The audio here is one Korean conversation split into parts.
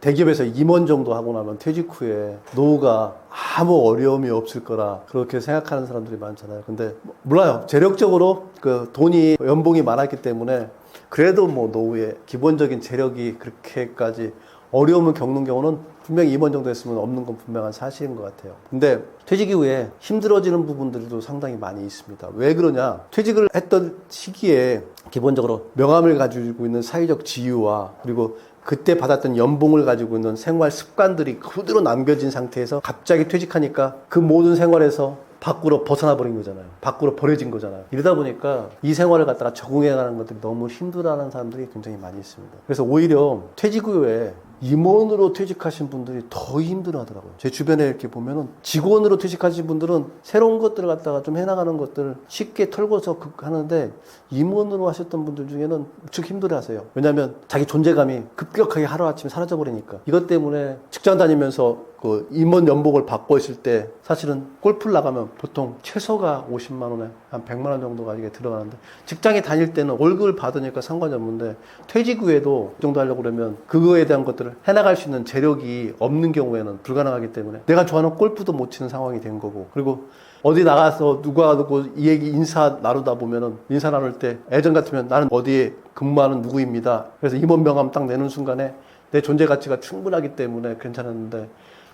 대기업에서 임원 정도 하고 나면 퇴직 후에 노후가 아무 어려움이 없을 거라 그렇게 생각하는 사람들이 많잖아요. 근데 몰라요. 재력적으로 그 돈이 연봉이 많았기 때문에 그래도 뭐 노후에 기본적인 재력이 그렇게까지 어려움을 겪는 경우는 분명히 임원 정도 했으면 없는 건 분명한 사실인 것 같아요. 근데 퇴직 이후에 힘들어지는 부분들도 상당히 많이 있습니다. 왜 그러냐? 퇴직을 했던 시기에 기본적으로 명함을 가지고 있는 사회적 지위와 그리고 그때 받았던 연봉을 가지고 있는 생활 습관들이 그대로 남겨진 상태에서 갑자기 퇴직하니까 그 모든 생활에서 밖으로 벗어나 버린 거잖아요. 밖으로 버려진 거잖아요. 이러다 보니까 이 생활을 갖다가 적응해 가는 것들이 너무 힘들어하는 사람들이 굉장히 많이 있습니다. 그래서 오히려 퇴직 후에 임원으로 퇴직하신 분들이 더 힘들어 하더라고요. 제 주변에 이렇게 보면은 직원으로 퇴직하신 분들은 새로운 것들을 갖다가 좀 해나가는 것들을 쉽게 털고서 그- 하는데 임원으로 하셨던 분들 중에는 무척 힘들어 하세요. 왜냐하면 자기 존재감이 급격하게 하루아침에 사라져버리니까. 이것 때문에 직장 다니면서 그 임원 연봉을 받고 있을 때 사실은 골프를 나가면 보통 최소가 50만 원에 한 100만 원 정도가 이게 들어가는데 직장에 다닐 때는 월급을 받으니까 상관이 없는데 퇴직 후에도 그 정도 하려고 그러면 그거에 대한 것들을 해나갈 수 있는 재력이 없는 경우에는 불가능하기 때문에 내가 좋아하는 골프도 못 치는 상황이 된 거고 그리고 어디 나가서 누가 누구 이 얘기 인사 나누다 보면은 인사 나눌 때 예전 같으면 나는 어디에 근무하는 누구입니다. 그래서 임원 명함 딱 내는 순간에 내 존재 가치가 충분하기 때문에 괜찮았는데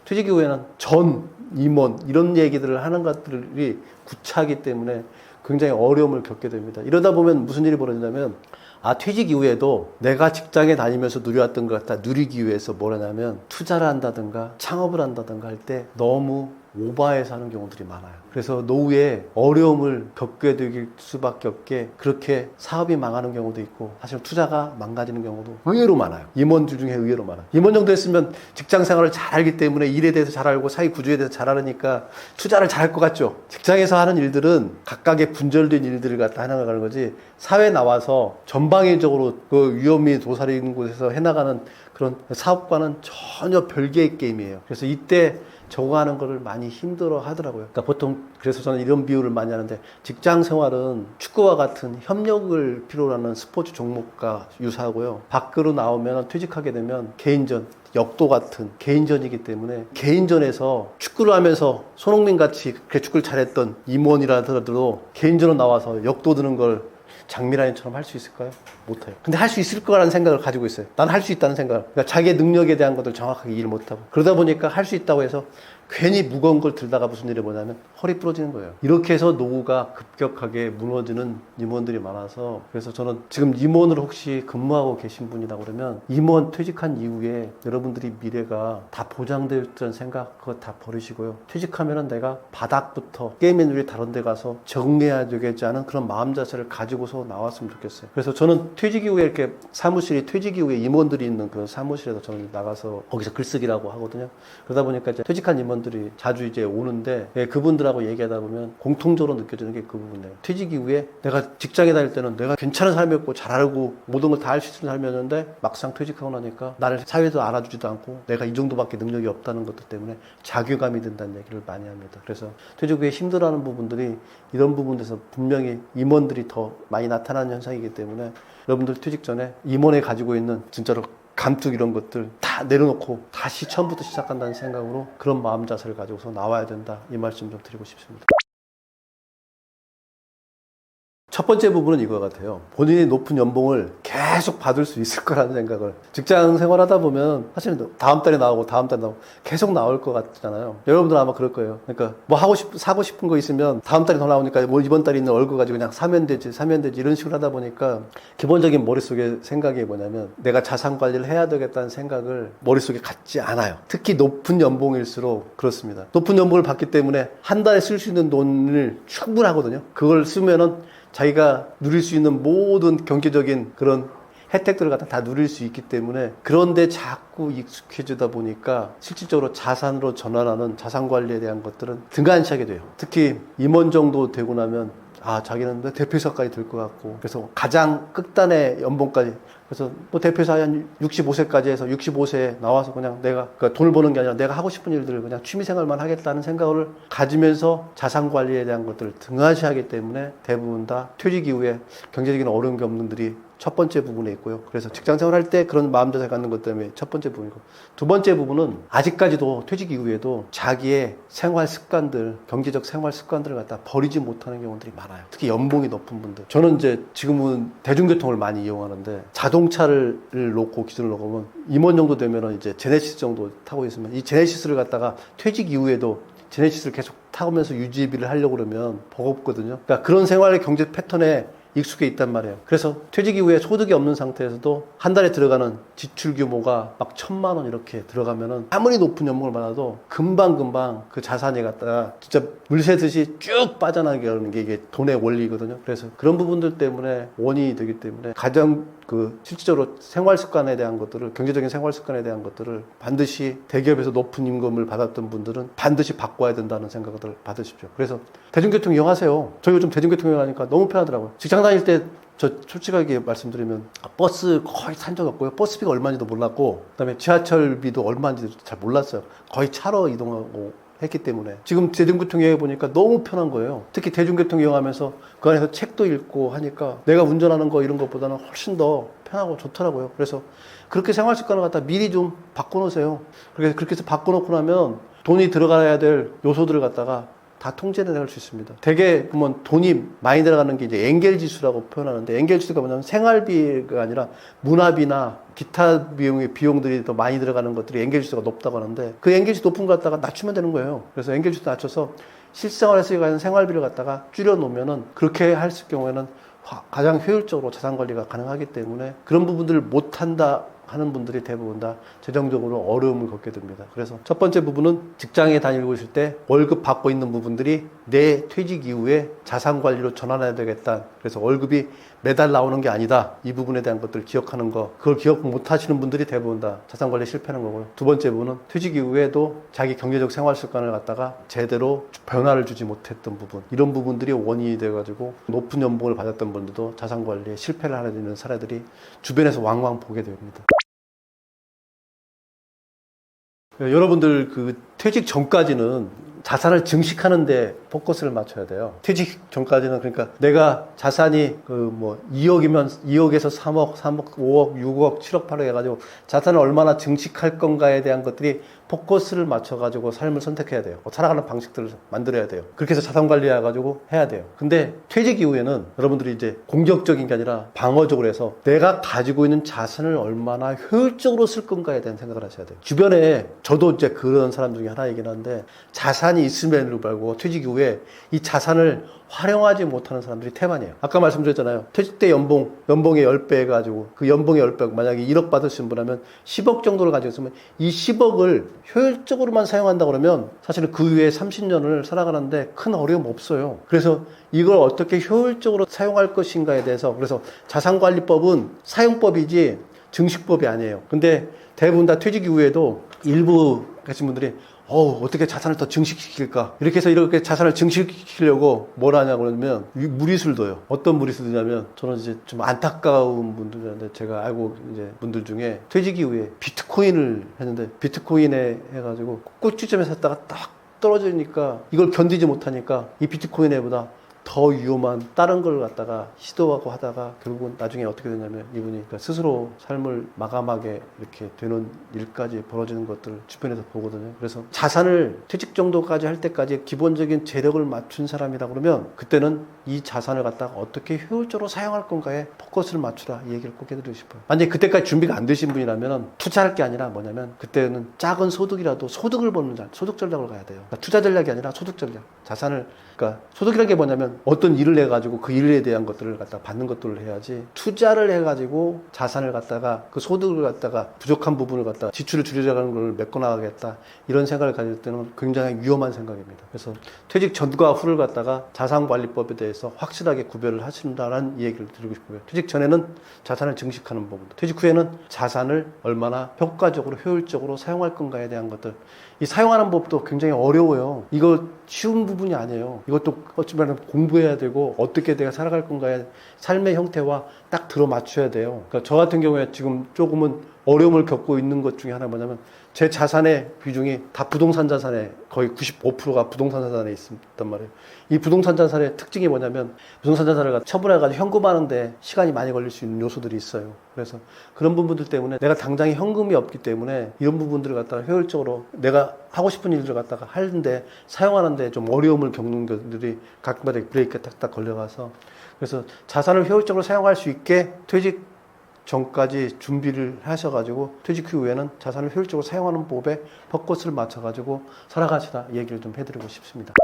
퇴직 이후에는 전 임원 이런 얘기들을 하는 것들이 구차하기 때문에 굉장히 어려움을 겪게 됩니다. 이러다 보면 무슨 일이 벌어지냐면 아 퇴직 이후에도 내가 직장에 다니면서 누려왔던 것 같다 누리기 위해서 뭘 하냐면 투자를 한다든가 창업을 한다든가 할 때 너무 오바해서 하는 경우들이 많아요. 그래서 노후에 어려움을 겪게 될 수밖에 없게 그렇게 사업이 망하는 경우도 있고 사실 투자가 망가지는 경우도 의외로 많아요. 임원들 중에 의외로 많아요. 임원 정도 했으면 직장 생활을 잘 알기 때문에 일에 대해서 잘 알고 사회 구조에 대해서 잘 알으니까 투자를 잘 할 것 같죠. 직장에서 하는 일들은 각각의 분절된 일들을 갖다 해나가는 거지 사회 나와서 전방위적으로 그 위험이 도사리는 곳에서 해나가는 그런 사업과는 전혀 별개의 게임이에요. 그래서 이때 적응하는 거를 많이 힘들어 하더라고요. 그러니까 보통 그래서 저는 이런 비유를 많이 하는데 직장 생활은 축구와 같은 협력을 필요로 하는 스포츠 종목과 유사하고요. 밖으로 나오면 퇴직하게 되면 개인전, 역도 같은 개인전이기 때문에 개인전에서 축구를 하면서 손흥민 같이 축구를 잘했던 임원이라더라도 개인전으로 나와서 역도 드는 걸 장미라인처럼 할 수 있을까요? 못해요. 근데 할 수 있을 거라는 생각을 가지고 있어요. 난 할 수 있다는 생각을. 그러니까 자기의 능력에 대한 것들 정확하게 이해를 못하고. 그러다 보니까 할 수 있다고 해서 괜히 무거운 걸 들다가 무슨 일이 뭐냐면 허리 부러지는 거예요. 이렇게 해서 노후가 급격하게 무너지는 임원들이 많아서 그래서 저는 지금 임원으로 혹시 근무하고 계신 분이다 그러면 임원 퇴직한 이후에 여러분들이 미래가 다 있다는 생각 그거 다 버리시고요. 퇴직하면은 내가 바닥부터 게임의 누리 다른 데 가서 적응해야 되겠지 않은 그런 마음 자세를 가지고서 나왔으면 좋겠어요. 그래서 저는 퇴직 이후에 이렇게 사무실이 퇴직 이후에 임원들이 있는 그런 사무실에서 저는 나가서 거기서 글쓰기라고 하거든요. 그러다 보니까 이제 퇴직한 임원 들이 자주 이제 오는데 예, 그분들하고 얘기하다 보면 공통적으로 느껴지는 게 그 부분이에요. 퇴직 이후에 내가 직장에 다닐 때는 내가 괜찮은 삶이었고 잘 알고 모든 걸 다 할 수 있는 삶이었는데 막상 퇴직하고 나니까 나를 사회도 알아주지도 않고 내가 이 정도밖에 능력이 없다는 것들 때문에 자괴감이 든다는 얘기를 많이 합니다. 그래서 퇴직 후에 힘들어하는 부분들이 이런 부분에서 분명히 임원들이 더 많이 나타나는 현상이기 때문에 여러분들 퇴직 전에 임원에 가지고 있는 진짜로 감투 이런 것들 다 내려놓고 다시 처음부터 시작한다는 생각으로 그런 마음 자세를 가지고서 나와야 된다 이 말씀 좀 드리고 싶습니다. 첫 번째 부분은 이거 같아요. 본인이 높은 연봉을 계속 받을 수 있을 거라는 생각을. 직장 생활하다 보면 사실 다음 달에 나오고 다음 달에 나오고 계속 나올 것 같잖아요. 여러분들 아마 그럴 거예요. 그러니까 뭐 하고 싶, 사고 싶은 거 있으면 다음 달에 더 나오니까 뭐 이번 달에 있는 얼굴 가지고 그냥 사면 되지, 사면 되지 이런 식으로 하다 보니까 기본적인 머릿속에 생각이 뭐냐면 내가 자산 관리를 해야 되겠다는 생각을 머릿속에 갖지 않아요. 특히 높은 연봉일수록 그렇습니다. 높은 연봉을 받기 때문에 한 달에 쓸 수 있는 돈을 충분하거든요. 그걸 쓰면은 자기가 누릴 수 있는 모든 경제적인 그런 혜택들을 갖다 다 누릴 수 있기 때문에 그런데 자꾸 익숙해지다 보니까 실질적으로 자산으로 전환하는 자산 관리에 대한 것들은 등한시하게 돼요. 특히 임원 정도 되고 나면 아 자기는 내 대표이사까지 될 것 같고 그래서 가장 끝단의 연봉까지 그래서 뭐 대표이사 한 65세까지 해서 65세에 나와서 그냥 내가 그러니까 돈을 버는 게 아니라 내가 하고 싶은 일들을 그냥 취미생활만 하겠다는 생각을 가지면서 자산 관리에 대한 것들을 등한시하기 때문에 대부분 다 퇴직 이후에 경제적인 어려운 경분들이 첫 번째 부분에 있고요. 그래서 직장 생활할 때 그런 마음자세 갖는 것 때문에 첫 번째 부분이고 두 번째 부분은 아직까지도 퇴직 이후에도 자기의 생활 습관들, 경제적 생활 습관들을 갖다 버리지 못하는 경우들이 많아요. 특히 연봉이 높은 분들. 저는 이제 지금은 대중교통을 많이 이용하는데 자동차를 놓고 기준을 놓고 임원 정도 되면은 이제 제네시스 정도 타고 있으면 이 제네시스를 갖다가 퇴직 이후에도 제네시스를 계속 타면서 유지비를 하려고 그러면 버겁거든요. 그러니까 그런 생활의 경제 패턴에 익숙해 있단 말이에요. 그래서 퇴직 이후에 소득이 없는 상태에서도 한 달에 들어가는 지출 규모가 막 천만 원 이렇게 들어가면은 아무리 높은 연봉을 받아도 금방금방 그 자산이 갖다가 진짜 물새듯이 쭉 빠져나가는 게 이게 돈의 원리거든요. 그래서 그런 부분들 때문에 원인이 되기 때문에 가장 그 실질적으로 생활 습관에 대한 것들을 경제적인 생활 습관에 대한 것들을 반드시 대기업에서 높은 임금을 받았던 분들은 반드시 바꿔야 된다는 생각을 받으십시오. 그래서 대중교통 이용하세요. 저 요즘 대중교통 이용하니까 너무 편하더라고요. 직장 다닐 때 저 솔직하게 말씀드리면 버스 거의 탄적 없고요. 버스비가 얼마인지도 몰랐고 그다음에 지하철비도 얼마인지도 잘 몰랐어요. 거의 차로 이동하고 했기 때문에 지금 대중교통 이용해 보니까 너무 편한 거예요. 특히 대중교통 이용하면서 그 안에서 책도 읽고 하니까 내가 운전하는 거 이런 것보다는 훨씬 더 편하고 좋더라고요. 그래서 그렇게 생활 습관을 갖다 미리 좀 바꿔놓으세요. 그렇게 해서 바꿔놓고 나면 돈이 들어가야 될 요소들을 갖다가 다 통제를 할수 있습니다. 대개 보면 돈이 많이 들어가는 게 이제 엔겔 지수라고 표현하는데 엔겔 지수가 뭐냐면 생활비가 아니라 문화비나 기타 비용의 비용들이 더 많이 들어가는 것들이 엔겔 지수가 높다고 하는데 그 엔겔 지수 높은 거 갖다가 낮추면 되는 거예요. 그래서 엔겔 지수 낮춰서 실생활에서 가는 생활비를 갖다가 줄여 놓으면은 그렇게 할 경우에는 가장 효율적으로 자산 관리가 가능하기 때문에 그런 부분들을 못 한다 하는 분들이 대부분 다 재정적으로 어려움을 겪게 됩니다. 그래서 첫 번째 부분은 직장에 다니고 있을 때 월급 받고 있는 부분들이 내 퇴직 이후에 자산 관리로 전환해야 되겠다. 그래서 월급이 매달 나오는 게 아니다. 이 부분에 대한 것들을 기억하는 거. 그걸 기억 못 하시는 분들이 대부분 다 자산 관리 실패하는 거고요. 두 번째 부분은 퇴직 이후에도 자기 경제적 생활 습관을 갖다가 제대로 변화를 주지 못했던 부분. 이런 부분들이 원인이 돼 가지고 높은 연봉을 받았던 분들도 자산 관리에 실패를 하는 사례들이 주변에서 왕왕 보게 됩니다. 여러분들 그 퇴직 전까지는 자산을 증식하는데 포커스를 맞춰야 돼요. 퇴직 전까지는 그러니까 내가 자산이 그 뭐 2억이면 2억에서 3억, 3억, 5억, 6억, 7억, 8억 해가지고 자산을 얼마나 증식할 건가에 대한 것들이 포커스를 맞춰가지고 삶을 선택해야 돼요. 뭐 살아가는 방식들을 만들어야 돼요. 그렇게 해서 자산 관리해가지고 해야 돼요. 근데 퇴직 이후에는 여러분들이 이제 공격적인 게 아니라 방어적으로 해서 내가 가지고 있는 자산을 얼마나 효율적으로 쓸 건가에 대한 생각을 하셔야 돼요. 주변에 저도 이제 그런 사람 중에 하나이긴 한데 자산이 있음에도 불구하고 퇴직 이후에 이 자산을 활용하지 못하는 사람들이 태반이에요. 아까 말씀드렸잖아요. 퇴직 때 연봉, 연봉의 10배 해가지고 그 연봉의 10배, 만약에 1억 받으신 분하면 10억 정도를 가지고 있으면 이 10억을 효율적으로만 사용한다 그러면 사실은 그 후에 30년을 살아가는데 큰 어려움 없어요. 그래서 이걸 어떻게 효율적으로 사용할 것인가에 대해서 그래서 자산관리법은 사용법이지 증식법이 아니에요. 근데 대부분 다 퇴직 이후에도 일부 계신 분들이 어 어떻게 자산을 더 증식시킬까? 이렇게 해서 이렇게 자산을 증식시키려고 뭘 하냐 그러면 무리수를 둬요. 어떤 무리수를 두냐면 저는 이제 좀 안타까운 분들인데 제가 알고 이제 분들 중에 퇴직 이후에 비트코인을 했는데 비트코인에 해가지고 꿀주점에 샀다가 딱 떨어지니까 이걸 견디지 못하니까 이 비트코인에보다 더 위험한 다른 걸 갖다가 시도하고 하다가 결국은 나중에 어떻게 되냐면 이분이 그러니까 스스로 삶을 마감하게 이렇게 되는 일까지 벌어지는 것들을 주변에서 보거든요. 그래서 자산을 퇴직 정도까지 할 때까지 기본적인 재력을 맞춘 사람이다 그러면 그때는 이 자산을 갖다가 어떻게 효율적으로 사용할 건가에 포커스를 맞추라 이 얘기를 꼭 해드리고 싶어요. 만약에 그때까지 준비가 안 되신 분이라면 투자할 게 아니라 뭐냐면 그때는 작은 소득이라도 소득을 자, 소득 전략을 가야 돼요. 그러니까 투자 전략이 아니라 소득 전략. 자산을 그러니까 소득이라는 게 뭐냐면 어떤 일을 해 가지고 그 일에 대한 것들을 갖다 받는 것들을 해야지 투자를 해 가지고 자산을 갖다가 그 소득을 갖다가 부족한 부분을 갖다가 지출을 줄여가는 걸 메꿔나가겠다 이런 생각을 가질 때는 굉장히 위험한 생각입니다. 그래서 퇴직 전과 후를 갖다가 자산 관리법에 대해 서 확실하게 구별을 하신다는 얘기를 드리고 싶고요. 퇴직 전에는 자산을 증식하는 부분, 퇴직 후에는 자산을 얼마나 효과적으로 효율적으로 사용할 건가에 대한 것들 이 사용하는 법도 굉장히 어려워요. 이거 쉬운 부분이 아니에요. 이것도 어찌보면 공부해야 되고 어떻게 내가 살아갈 건가에 삶의 형태와 딱 들어 맞춰야 돼요. 그러니까 저 같은 경우에 지금 조금은 어려움을 겪고 있는 것 중에 하나 뭐냐면 제 자산의 비중이 다 부동산 자산에 거의 95%가 부동산 자산에 있단 말이에요. 이 부동산 자산의 특징이 뭐냐면 부동산 자산을 처분해가지고 현금하는데 시간이 많이 걸릴 수 있는 요소들이 있어요. 그래서 그런 부분들 때문에 내가 당장에 현금이 없기 때문에 이런 부분들을 갖다가 효율적으로 내가 하고 싶은 일들을 갖다가 하는데 사용하는데 좀 어려움을 겪는 것들이 가끔가다 브레이크가 딱딱 걸려가서 그래서 자산을 효율적으로 사용할 수 있게 퇴직 전까지 준비를 하셔가지고 퇴직 후에는 자산을 효율적으로 사용하는 법에 벚꽃을 맞춰가지고 살아가시다 얘기를 좀 해드리고 싶습니다.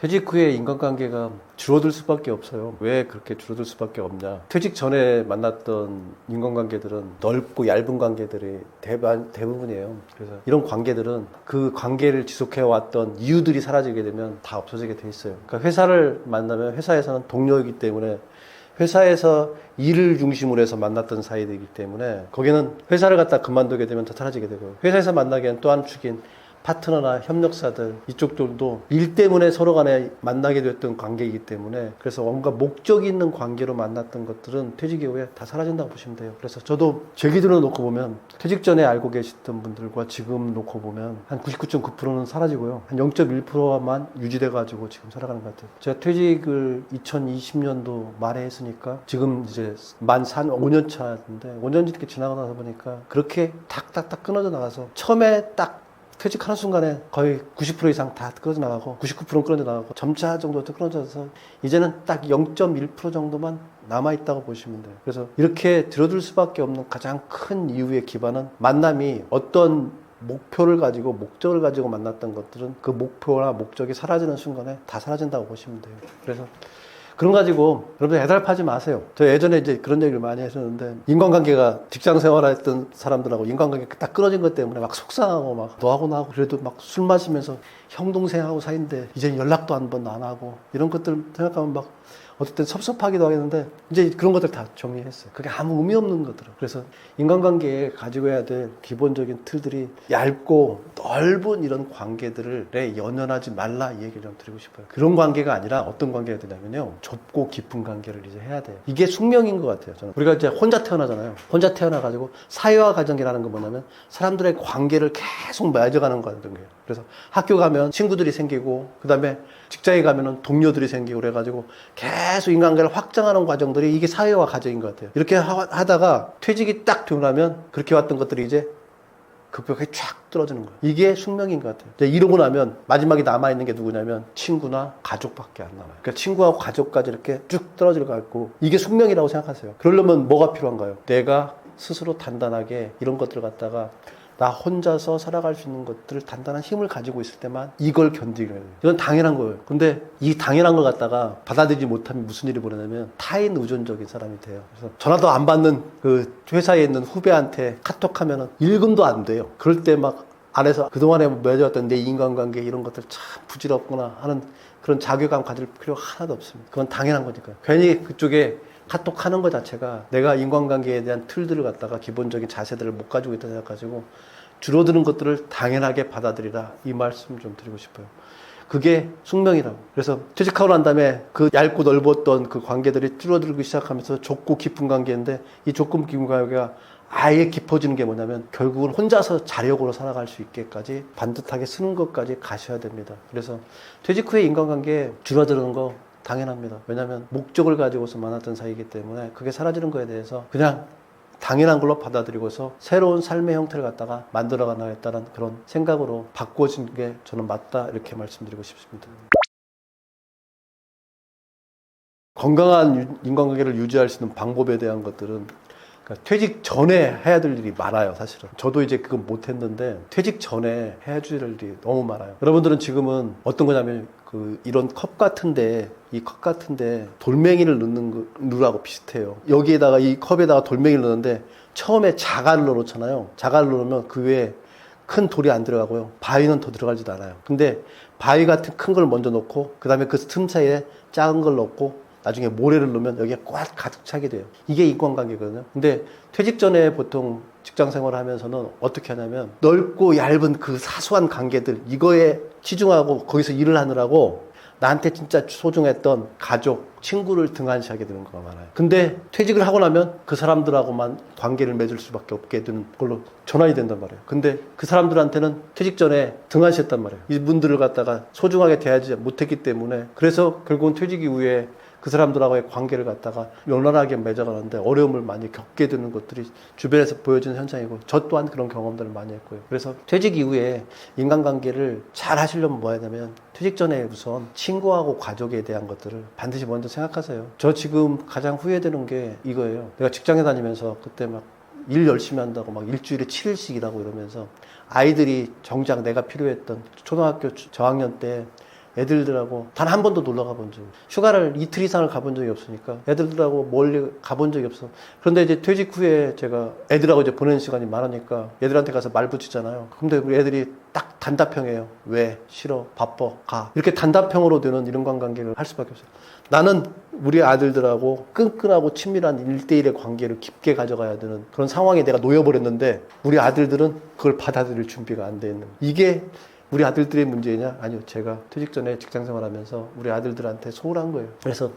퇴직 후에 인간관계가 줄어들 수밖에 없어요. 왜 그렇게 줄어들 수밖에 없냐? 퇴직 전에 만났던 인간관계들은 넓고 얇은 관계들이 대반, 대부분이에요. 그래서 이런 관계들은 그 관계를 지속해 왔던 이유들이 사라지게 되면 다 없어지게 돼 있어요. 그러니까 회사를 만나면 회사에서는 동료이기 때문에 회사에서 일을 중심으로 해서 만났던 사이들이기 때문에 거기는 회사를 갖다 그만두게 되면 다 사라지게 되고 회사에서 만나기엔 또 한 축인 파트너나 협력사들 이쪽들도 일 때문에 서로 간에 만나게 됐던 관계이기 때문에 그래서 뭔가 목적이 있는 관계로 만났던 것들은 퇴직 이후에 다 사라진다고 보시면 돼요. 그래서 저도 제 기준으로 놓고 보면 퇴직 전에 알고 계시던 분들과 지금 놓고 보면 한 99.9%는 사라지고요. 한 0.1%만 유지돼 가지고 지금 살아가는 것 같아요. 제가 퇴직을 2020년도 말에 했으니까 지금 이제 만 4, 5년 차인데 5년 이렇게 나서 보니까 그렇게 탁탁탁 끊어져 나가서 처음에 딱 퇴직하는 순간에 거의 90% 이상 다 끊어져 나가고 99%는 끊어져 나가고 점차 정도 끊어져서 이제는 딱 0.1% 정도만 남아 있다고 보시면 돼요. 그래서 이렇게 들어둘 수밖에 없는 가장 큰 이유의 기반은 만남이 어떤 목표를 가지고 목적을 가지고 만났던 것들은 그 목표나 목적이 사라지는 순간에 다 사라진다고 보시면 돼요. 그래서 그런 거 가지고 여러분들 애달파지 마세요. 저 예전에 이제 그런 얘기를 많이 했었는데 인간관계가 직장 생활했던 사람들하고 인간관계 딱 끊어진 것 때문에 막 속상하고 막 너하고 나하고 그래도 막 술 마시면서 형 동생하고 사이인데 이제 연락도 한 번도 안 하고 이런 것들 생각하면 막 어떨 땐 섭섭하기도 하겠는데 이제 그런 것들 다 정리했어요. 그게 아무 의미 없는 것들은. 그래서 인간관계에 가지고 해야 될 기본적인 틀들이 얇고 넓은 이런 관계들에 연연하지 말라 이 얘기를 좀 드리고 싶어요. 그런 관계가 아니라 어떤 관계가 되냐면요. 좁고 깊은 관계를 이제 해야 돼요. 이게 숙명인 것 같아요. 저는. 우리가 이제 혼자 태어나잖아요. 혼자 태어나가지고 사회화 가정이라는 건 뭐냐면 사람들의 관계를 계속 맺어가는 과정이에요. 그래서 학교 가면 친구들이 생기고 그 다음에 직장에 가면은 동료들이 생기고 그래가지고 계속 인간관계를 확장하는 과정들이 이게 사회화 과정인 것 같아요. 이렇게 하- 하다가 퇴직이 딱 되고 나면 그렇게 왔던 것들이 이제 급격하게 쫙 떨어지는 거예요. 이게 숙명인 것 같아요. 이제 이러고 나면 마지막에 남아있는 게 누구냐면 친구나 가족밖에 안 남아요. 그러니까 친구하고 가족까지 이렇게 쭉 떨어질 것 같고 이게 숙명이라고 생각하세요. 그러려면 뭐가 필요한가요? 내가 스스로 단단하게 이런 것들을 갖다가 나 혼자서 살아갈 수 있는 것들을 단단한 힘을 가지고 있을 때만 이걸 견디게 돼요. 이건 당연한 거예요. 근데 이 당연한 걸 갖다가 받아들이지 못하면 무슨 일이 벌어냐면 타인 의존적인 사람이 돼요. 그래서 전화도 안 받는 그 회사에 있는 후배한테 카톡하면은 일금도 안 돼요. 그럴 때 막 안에서 그동안에 맺어왔던 내 인간관계 이런 것들 참 부질없구나 하는 그런 자괴감 가질 필요가 하나도 없습니다. 그건 당연한 거니까요. 괜히 그쪽에 카톡 하는 것 자체가 내가 인간관계에 대한 틀들을 갖다가 기본적인 자세들을 못 가지고 있다 생각가지고 줄어드는 것들을 당연하게 받아들이라 이 말씀 좀 드리고 싶어요. 그게 숙명이라고. 그래서 퇴직하고 난 다음에 그 얇고 넓었던 그 관계들이 줄어들기 시작하면서 좁고 깊은 관계인데 이 좁고 깊은 관계가 아예 깊어지는 게 뭐냐면 결국은 혼자서 자력으로 살아갈 수 있게까지 반듯하게 쓰는 것까지 가셔야 됩니다. 그래서 퇴직 후에 인간관계 줄어드는 거 당연합니다. 왜냐하면 목적을 가지고서 만났던 사이이기 때문에 그게 사라지는 거에 대해서 그냥 당연한 걸로 받아들이고서 새로운 삶의 형태를 갖다가 만들어 가나겠다는 그런 생각으로 바꿔진 게 저는 맞다 이렇게 말씀드리고 싶습니다. 건강한 유- 인간관계를 유지할 수 있는 방법에 대한 것들은 그러니까 퇴직 전에 해야 될 일이 많아요, 사실은. 저도 이제 그건 못 했는데 퇴직 전에 해야 될 일이 너무 많아요. 여러분들은 지금은 어떤 거냐면 그 이런 컵 같은데 이 컵 같은데 돌멩이를 넣는 거, 누라고 비슷해요. 여기에다가 이 컵에다가 돌멩이를 넣는데 처음에 자갈을 넣어놓잖아요. 자갈을 넣으면 그 위에 큰 돌이 안 들어가고요. 바위는 더 들어가지도 않아요. 근데 바위 같은 큰 걸 먼저 넣고 그 다음에 그 틈 사이에 작은 걸 넣고 나중에 모래를 넣으면 여기에 꽉 가득 차게 돼요. 이게 인간관계거든요. 근데 퇴직 전에 보통 직장 생활을 하면서는 어떻게 하냐면 넓고 얇은 그 사소한 관계들 이거에 치중하고 거기서 일을 하느라고 나한테 진짜 소중했던 가족, 친구를 등한시하게 되는 거가 많아요. 근데 퇴직을 하고 나면 그 사람들하고만 관계를 맺을 수밖에 없게 되는 걸로 전환이 된단 말이에요. 근데 그 사람들한테는 퇴직 전에 등한시했단 말이에요. 이분들을 갖다가 소중하게 대하지 못했기 때문에 그래서 결국은 퇴직 이후에 그 사람들하고의 관계를 갖다가 연란하게 맺어가는데 어려움을 많이 겪게 되는 것들이 주변에서 보여지는 현상이고 저 또한 그런 경험들을 많이 했고요. 그래서 퇴직 이후에 인간관계를 잘 하시려면 뭐 해야 되면 퇴직 전에 우선 친구하고 가족에 대한 것들을 반드시 먼저 생각하세요. 저 지금 가장 후회되는 게 이거예요. 내가 직장에 다니면서 그때 막 일 열심히 한다고 막 일주일에 7일씩 일하고 이러면서 아이들이 정작 내가 필요했던 초등학교 저학년 때 애들들하고 단 한 번도 놀러 가본 적 휴가를 이틀 이상을 가본 적이 없으니까 애들들하고 멀리 가본 적이 없어. 그런데 이제 퇴직 후에 제가 애들하고 이제 보내는 시간이 많으니까 애들한테 가서 말 붙이잖아요. 근데 우리 애들이 딱 단답형이에요. 왜? 싫어? 바빠? 가. 이렇게 단답형으로 되는 이런 관계를 할 수밖에 없어요. 나는 우리 아들들하고 끈끈하고 친밀한 일대일의 관계를 깊게 가져가야 되는 그런 상황에 내가 놓여버렸는데 우리 아들들은 그걸 받아들일 준비가 안 돼 있는 이게 우리 아들들의 문제냐? 아니요. 제가 퇴직 전에 직장 생활하면서 우리 아들들한테 소홀한 거예요. 그래서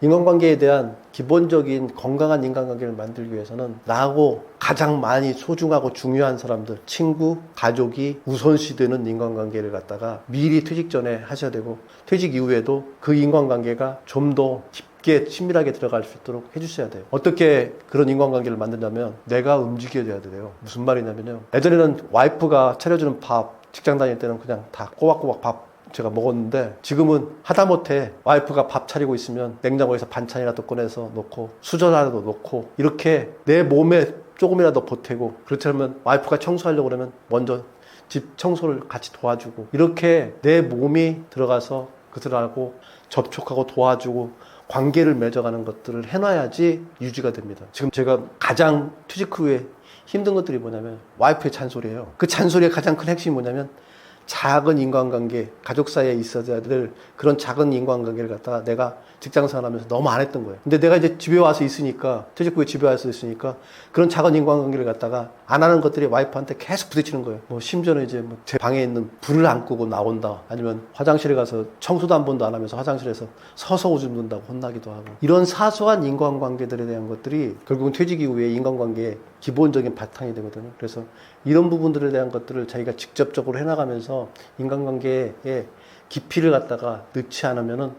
인간관계에 대한 기본적인 건강한 인간관계를 만들기 위해서는 나하고 가장 많이 소중하고 중요한 사람들, 친구, 가족이 우선시되는 인간관계를 갖다가 미리 퇴직 전에 하셔야 되고 퇴직 이후에도 그 인간관계가 좀 더 깊게 친밀하게 들어갈 수 있도록 해주셔야 돼요. 어떻게 그런 인간관계를 만드냐면 내가 움직여줘야 돼요. 무슨 말이냐면요. 예전에는 와이프가 차려주는 밥, 직장 다닐 때는 그냥 다 꼬박꼬박 밥 제가 먹었는데 지금은 하다못해 와이프가 밥 차리고 있으면 냉장고에서 반찬이라도 꺼내서 놓고 수저라도 놓고 이렇게 내 몸에 조금이라도 보태고 그렇지 않으면 와이프가 청소하려고 그러면 먼저 집 청소를 같이 도와주고 이렇게 내 몸이 들어가서 그들하고 접촉하고 도와주고 관계를 맺어가는 것들을 해놔야지 유지가 됩니다. 지금 제가 가장 퇴직 후에 힘든 것들이 뭐냐면 와이프의 잔소리예요. 그 잔소리의 가장 큰 핵심이 뭐냐면 작은 인간관계, 가족 사이에 있어야 될 그런 작은 인간관계를 갖다가 내가 직장 생활 하면서 너무 안 했던 거예요. 근데 내가 이제 집에 와서 있으니까, 퇴직 후에 집에 와서 있으니까 그런 작은 인간관계를 갖다가 안 하는 것들이 와이프한테 계속 부딪히는 거예요. 뭐 심지어는 이제 뭐 제 방에 있는 불을 안 끄고 나온다. 아니면 화장실에 가서 청소도 한 번도 안 하면서 화장실에서 서서 오줌 눈다고 혼나기도 하고. 이런 사소한 인간관계들에 대한 것들이 결국은 퇴직 이후에 인간관계의 기본적인 바탕이 되거든요. 그래서 이런 부분들에 대한 것들을 자기가 직접적으로 해나가면서 인간관계에 깊이를 갖다가 넣지 않으면은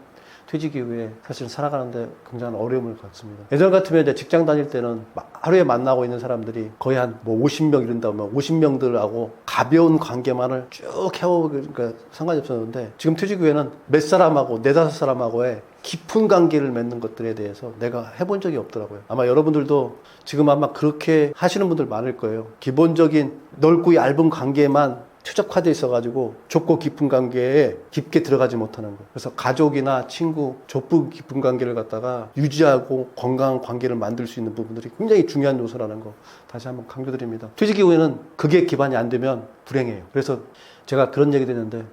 퇴직 이후에 사실 살아가는데 굉장한 어려움을 갖습니다. 예전 같으면 이제 직장 다닐 때는 막 하루에 만나고 있는 사람들이 거의 한 뭐 50명 이른다면 50명들하고 가벼운 관계만을 쭉 해오니까 상관이 없었는데 지금 퇴직 후에는 몇 사람하고 네다섯 사람하고의 깊은 관계를 맺는 것들에 대해서 내가 해본 적이 없더라고요. 아마 여러분들도 지금 아마 그렇게 하시는 분들 많을 거예요. 기본적인 넓고 얇은 관계만 최적화돼 있어가지고 좁고 깊은 관계에 깊게 들어가지 못하는 거. 그래서 가족이나 친구, 좁고 깊은 관계를 갖다가 유지하고 건강한 관계를 만들 수 있는 부분들이 굉장히 중요한 요소라는 거 다시 한번 강조드립니다. 퇴직 이후에는 그게 기반이 안 되면 불행해요. 그래서 제가 그런 얘기 듣는데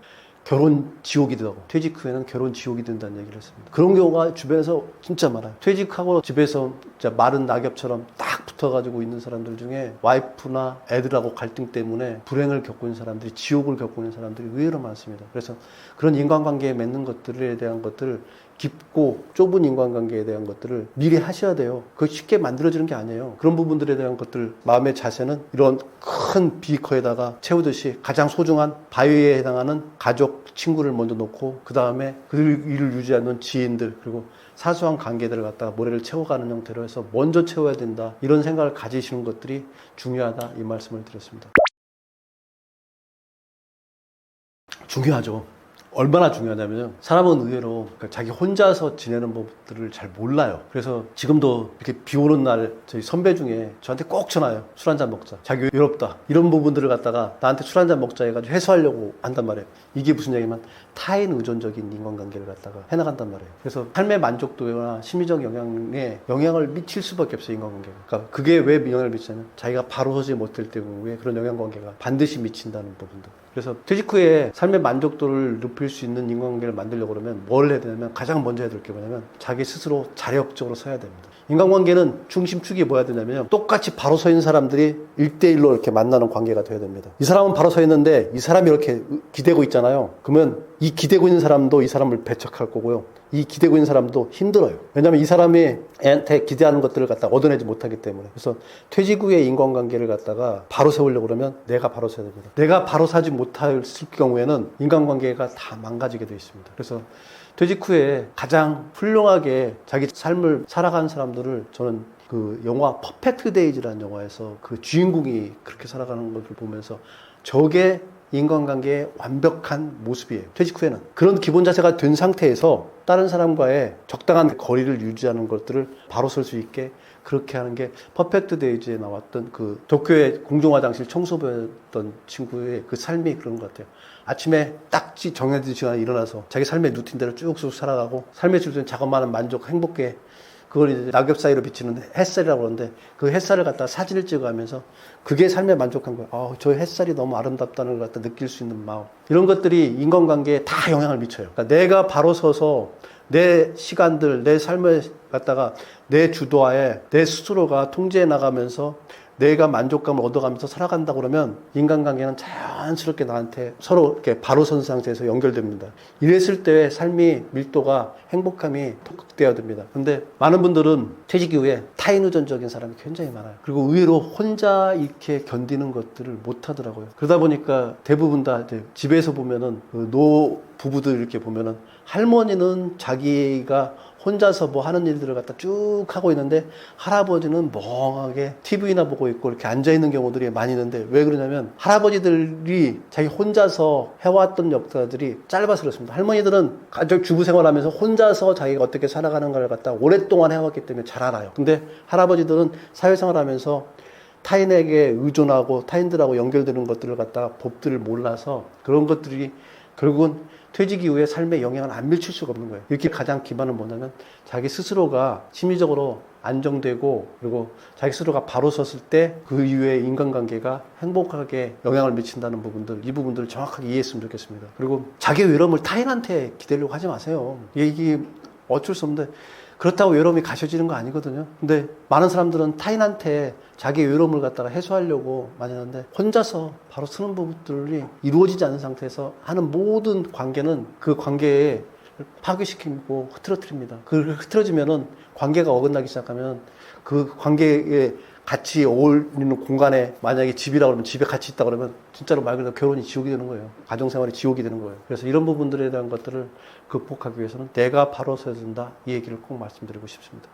결혼 지옥이 되고 퇴직 후에는 결혼 지옥이 된다는 얘기를 했습니다. 그런 경우가 주변에서 진짜 많아요. 퇴직하고 집에서 진짜 마른 낙엽처럼 딱 붙어가지고 있는 사람들 중에 와이프나 애들하고 갈등 때문에 불행을 겪고 있는 사람들이 지옥을 겪고 있는 사람들이 의외로 많습니다. 그래서 그런 인간관계에 맺는 것들에 대한 것들을 깊고 좁은 인간관계에 대한 것들을 미리 하셔야 돼요. 그거 쉽게 만들어지는 게 아니에요. 그런 부분들에 대한 것들, 마음의 자세는 이런 큰 비커에다가 채우듯이 가장 소중한 바위에 해당하는 가족, 친구를 먼저 놓고 그 다음에 그 일을 유지하는 지인들 그리고 사소한 관계들을 갖다가 모래를 채워가는 형태로 해서 먼저 채워야 된다. 이런 생각을 가지시는 것들이 중요하다. 이 말씀을 드렸습니다. 중요하죠. 얼마나 중요하냐면요. 사람은 의외로 그러니까 자기 혼자서 지내는 법들을 잘 몰라요. 그래서 지금도 이렇게 비 오는 날 저희 선배 중에 저한테 꼭 전화해요. 술 한잔 먹자. 자기 외롭다. 이런 부분들을 갖다가 나한테 술 한잔 먹자 해가지고 해소하려고 한단 말이에요. 이게 무슨 얘기냐면 타인 의존적인 인간관계를 갖다가 해나간단 말이에요. 그래서 삶의 만족도나 심리적 영향에 영향을 미칠 수밖에 없어요. 인간관계가. 그러니까 그게 왜 영향을 미치냐면 자기가 바로 서지 못할 때문에 그런 영향관계가 반드시 미친다는 부분들. 그래서 퇴직 후에 삶의 만족도를 높일 수 있는 인간관계를 만들려고 그러면 뭘 해야 되냐면 가장 먼저 해야 될 게 뭐냐면 자기 스스로 자력적으로 서야 됩니다. 인간관계는 중심축이 뭐야 되냐면 똑같이 바로 서 있는 사람들이 일대일로 이렇게 만나는 관계가 돼야 됩니다. 이 사람은 바로 서 있는데 이 사람이 이렇게 기대고 있잖아요. 그러면 이 기대고 있는 사람도 이 사람을 배척할 거고요. 이 기대고 있는 사람도 힘들어요. 왜냐하면 이 사람이 애한테 기대하는 것들을 갖다 얻어내지 못하기 때문에. 그래서 퇴직 후에 인간관계를 갖다가 바로 세우려고 그러면 내가 바로 서야 됩니다. 내가 바로 사지 못할 경우에는 인간관계가 다 망가지게 되어 있습니다. 그래서 퇴직 후에 가장 훌륭하게 자기 삶을 살아가는 사람들을 저는 그 영화 퍼펙트 데이즈라는 영화에서 그 주인공이 그렇게 살아가는 것을 보면서 저게 인간관계의 완벽한 모습이에요. 퇴직 후에는. 그런 기본 자세가 된 상태에서 다른 사람과의 적당한 거리를 유지하는 것들을 바로 설 수 있게 그렇게 하는 게 퍼펙트 데이즈에 나왔던 그 도쿄의 공중화장실 청소부였던 친구의 그 삶이 그런 것 같아요. 아침에 딱 정해진 시간에 일어나서 자기 삶의 루틴대로 쭉쭉 살아가고 삶의 질서는 작업만한 만족, 행복해 그걸 이제 낙엽 사이로 비치는 햇살이라고 그러는데 그 햇살을 갖다 사진을 찍어가면서 그게 삶에 만족한 거예요. 아, 저 햇살이 너무 아름답다는 걸 갖다 느낄 수 있는 마음. 이런 것들이 인간관계에 다 영향을 미쳐요. 그러니까 내가 바로 서서 내 시간들, 내 삶을 갖다가 내 주도하에 내 스스로가 통제해 나가면서 내가 만족감을 얻어가면서 살아간다 그러면 인간관계는 자연스럽게 나한테 서로 이렇게 바로 선 상태에서 연결됩니다. 이랬을 때 삶이 밀도가 행복함이 톡톡되어야 됩니다. 근데 많은 분들은 퇴직 이후에 타인 의존적인 사람이 굉장히 많아요. 그리고 의외로 혼자 이렇게 견디는 것들을 못 하더라고요. 그러다 보니까 대부분 다 이제 집에서 보면은 그 노 부부들 이렇게 보면은 할머니는 자기가 혼자서 뭐 하는 일들을 갖다 쭉 하고 있는데 할아버지는 멍하게 TV나 보고 있고 이렇게 앉아 있는 경우들이 많이 있는데 왜 그러냐면 할아버지들이 자기 혼자서 해왔던 역사들이 짧아서 그렇습니다. 할머니들은 가족 주부 생활하면서 혼자서 자기가 어떻게 살아가는가를 갖다 오랫동안 해왔기 때문에 잘 알아요. 근데 할아버지들은 사회생활하면서 타인에게 의존하고 타인들하고 연결되는 것들을 갖다가 법들을 몰라서 그런 것들이 결국은 퇴직 이후에 삶에 영향을 안 미칠 수가 없는 거예요. 이렇게 가장 기반은 뭐냐면 자기 스스로가 심리적으로 안정되고 그리고 자기 스스로가 바로 섰을 때 그 이후에 인간관계가 행복하게 영향을 미친다는 부분들 이 부분들을 정확하게 이해했으면 좋겠습니다. 그리고 자기 외로움을 타인한테 기대려고 하지 마세요. 이게 어쩔 수 없는데 그렇다고 외로움이 가셔지는 거 아니거든요. 근데 많은 사람들은 타인한테 자기 외로움을 갖다가 해소하려고 많이 하는데 혼자서 바로 쓰는 부분들이 이루어지지 않은 상태에서 하는 모든 관계는 그 관계에 파괴시키고 흐트러뜨립니다. 그 흐트러지면은 관계가 어긋나기 시작하면 그 관계에 같이 어울리는 공간에 만약에 집이라고 그러면 집에 같이 있다 그러면 진짜로 말 그대로 결혼이 지옥이 되는 거예요. 가정생활이 지옥이 되는 거예요. 그래서 이런 부분들에 대한 것들을 극복하기 위해서는 내가 바로 서야 된다. 이 얘기를 꼭 말씀드리고 싶습니다.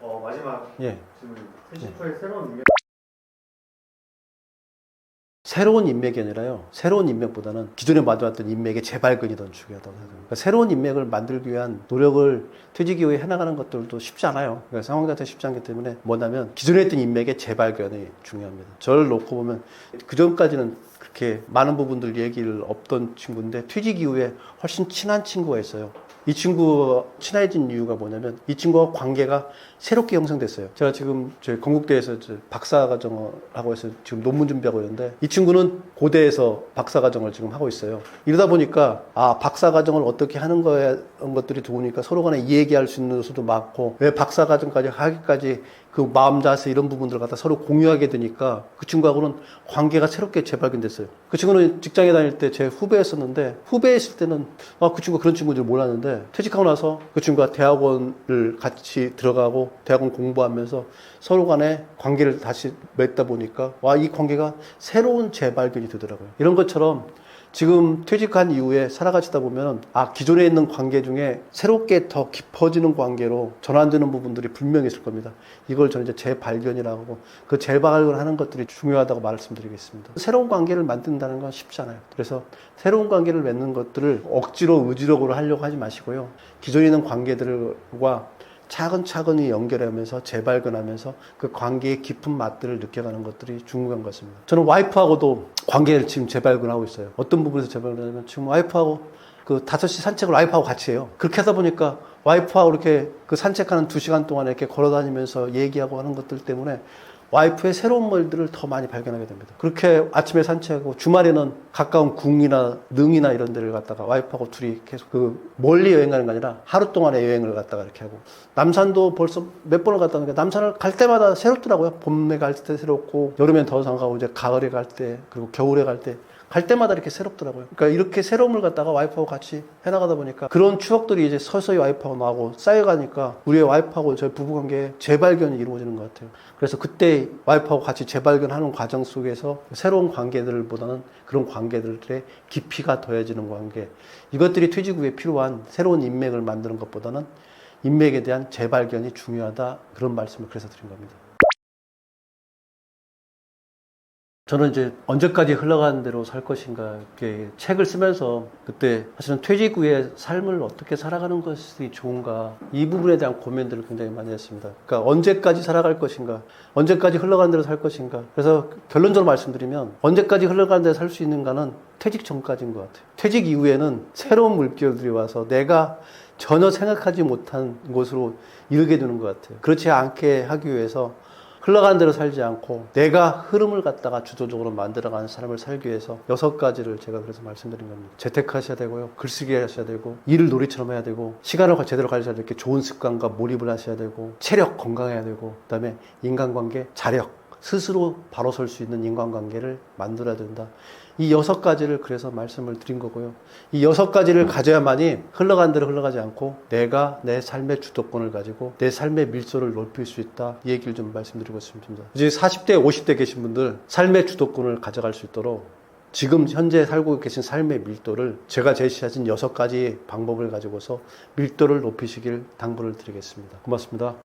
어, 마지막 예. 질문입니다. 후에 새로운 인맥 새로운 인맥이 아니라요. 새로운 인맥보다는 기존에 만들었던 인맥의 재발견이 더 중요하다고 생각합니다. 그러니까 새로운 인맥을 만들기 위한 노력을 퇴직 이후에 해나가는 것들도 쉽지 않아요. 그러니까 상황 자체가 쉽지 않기 때문에 뭐냐면 기존에 했던 인맥의 재발견이 중요합니다. 저를 놓고 보면 그 전까지는 그렇게 많은 부분들 얘기를 없던 친구인데 퇴직 이후에 훨씬 친한 친구가 있어요. 이 친구와 친해진 이유가 뭐냐면 이 친구와 관계가 새롭게 형성됐어요. 제가 지금 저희 건국대에서 박사과정을 하고 해서 지금 논문 준비하고 있는데 이 친구는 고대에서 박사과정을 지금 하고 있어요. 이러다 보니까 아 박사과정을 어떻게 하는 거에 것들이 좋으니까 서로 간에 이 얘기할 수 있는 수도 많고 왜 박사과정까지 하기까지 그 마음 자세 이런 부분들을 갖다 서로 공유하게 되니까 그 친구하고는 관계가 새롭게 재발견됐어요. 그 친구는 직장에 다닐 때 제 후배였었는데 후배였을 때는 아, 그 친구 그런 친구인 줄 몰랐는데 퇴직하고 나서 그 친구가 대학원을 같이 들어가고 대학원 공부하면서 서로 간에 관계를 다시 맺다 보니까 와 이 관계가 새로운 재발견이 되더라고요. 이런 것처럼 지금 퇴직한 이후에 살아가시다 보면 아 기존에 있는 관계 중에 새롭게 더 깊어지는 관계로 전환되는 부분들이 분명히 있을 겁니다. 이걸 저는 이제 재발견이라고 그 재발견하는 것들이 중요하다고 말씀드리겠습니다. 새로운 관계를 만든다는 건 쉽지 않아요. 그래서 새로운 관계를 맺는 것들을 억지로 의지력으로 하려고 하지 마시고요. 기존에 있는 관계들과 차근차근히 연결하면서 재발견하면서 그 관계의 깊은 맛들을 느껴가는 것들이 중요한 것 같습니다. 저는 와이프하고도 관계를 지금 재발견하고 있어요. 어떤 부분에서 재발견하냐면 지금 와이프하고 그 5시 산책을 와이프하고 같이 해요. 그렇게 하다 보니까 와이프하고 이렇게 그 산책하는 2시간 동안에 이렇게 걸어 다니면서 얘기하고 하는 것들 때문에 와이프의 새로운 멀들을 더 많이 발견하게 됩니다. 그렇게 아침에 산책하고 주말에는 가까운 궁이나 능이나 이런 데를 갔다가 와이프하고 둘이 계속 그 멀리 여행 가는 게 아니라 하루 동안의 여행을 갔다가 이렇게 하고 남산도 벌써 몇 번을 갔다 오니까 남산을 갈 때마다 새롭더라고요. 봄에 갈 때 새롭고 여름엔 더 이상 가고 이제 가을에 갈 때 그리고 겨울에 갈때 갈 때마다 이렇게 새롭더라고요. 그러니까 이렇게 새로움을 갖다가 와이프하고 같이 해나가다 보니까 그런 추억들이 이제 서서히 와이프하고 나하고 쌓여가니까 우리의 와이프하고 저희 부부관계의 재발견이 이루어지는 것 같아요. 그래서 그때 와이프하고 같이 재발견하는 과정 속에서 새로운 관계들보다는 그런 관계들의 깊이가 더해지는 관계. 이것들이 퇴직 후에 필요한 새로운 인맥을 만드는 것보다는 인맥에 대한 재발견이 중요하다. 그런 말씀을 그래서 드린 겁니다. 저는 이제 언제까지 흘러가는 대로 살 것인가 이렇게 책을 쓰면서 그때 사실은 퇴직 후에 삶을 어떻게 살아가는 것이 좋은가 이 부분에 대한 고민들을 굉장히 많이 했습니다. 그러니까 언제까지 살아갈 것인가, 언제까지 흘러가는 대로 살 것인가. 그래서 결론적으로 말씀드리면 언제까지 흘러가는 대로 살 수 있는가는 퇴직 전까지인 것 같아요. 퇴직 이후에는 새로운 물결들이 와서 내가 전혀 생각하지 못한 곳으로 이르게 되는 것 같아요. 그렇지 않게 하기 위해서 흘러가는 대로 살지 않고 내가 흐름을 갖다가 주도적으로 만들어가는 삶을 살기 위해서 여섯 가지를 제가 그래서 말씀드린 겁니다. 재택하셔야 되고요. 글쓰기 하셔야 되고 일을 놀이처럼 해야 되고 시간을 제대로 가지셔야 되고 좋은 습관과 몰입을 하셔야 되고 체력 건강해야 되고 그다음에 인간관계 자력 스스로 바로 설 수 있는 인간관계를 만들어야 된다. 이 여섯 가지를 그래서 말씀을 드린 거고요. 이 여섯 가지를 가져야만이 흘러간 대로 흘러가지 않고 내가 내 삶의 주도권을 가지고 내 삶의 밀도를 높일 수 있다. 이 얘기를 좀 말씀드리고 싶습니다. 이제 40대, 50대 계신 분들 삶의 주도권을 가져갈 수 있도록 지금 현재 살고 계신 삶의 밀도를 제가 제시하신 여섯 가지 방법을 가지고서 밀도를 높이시길 당부를 드리겠습니다. 고맙습니다.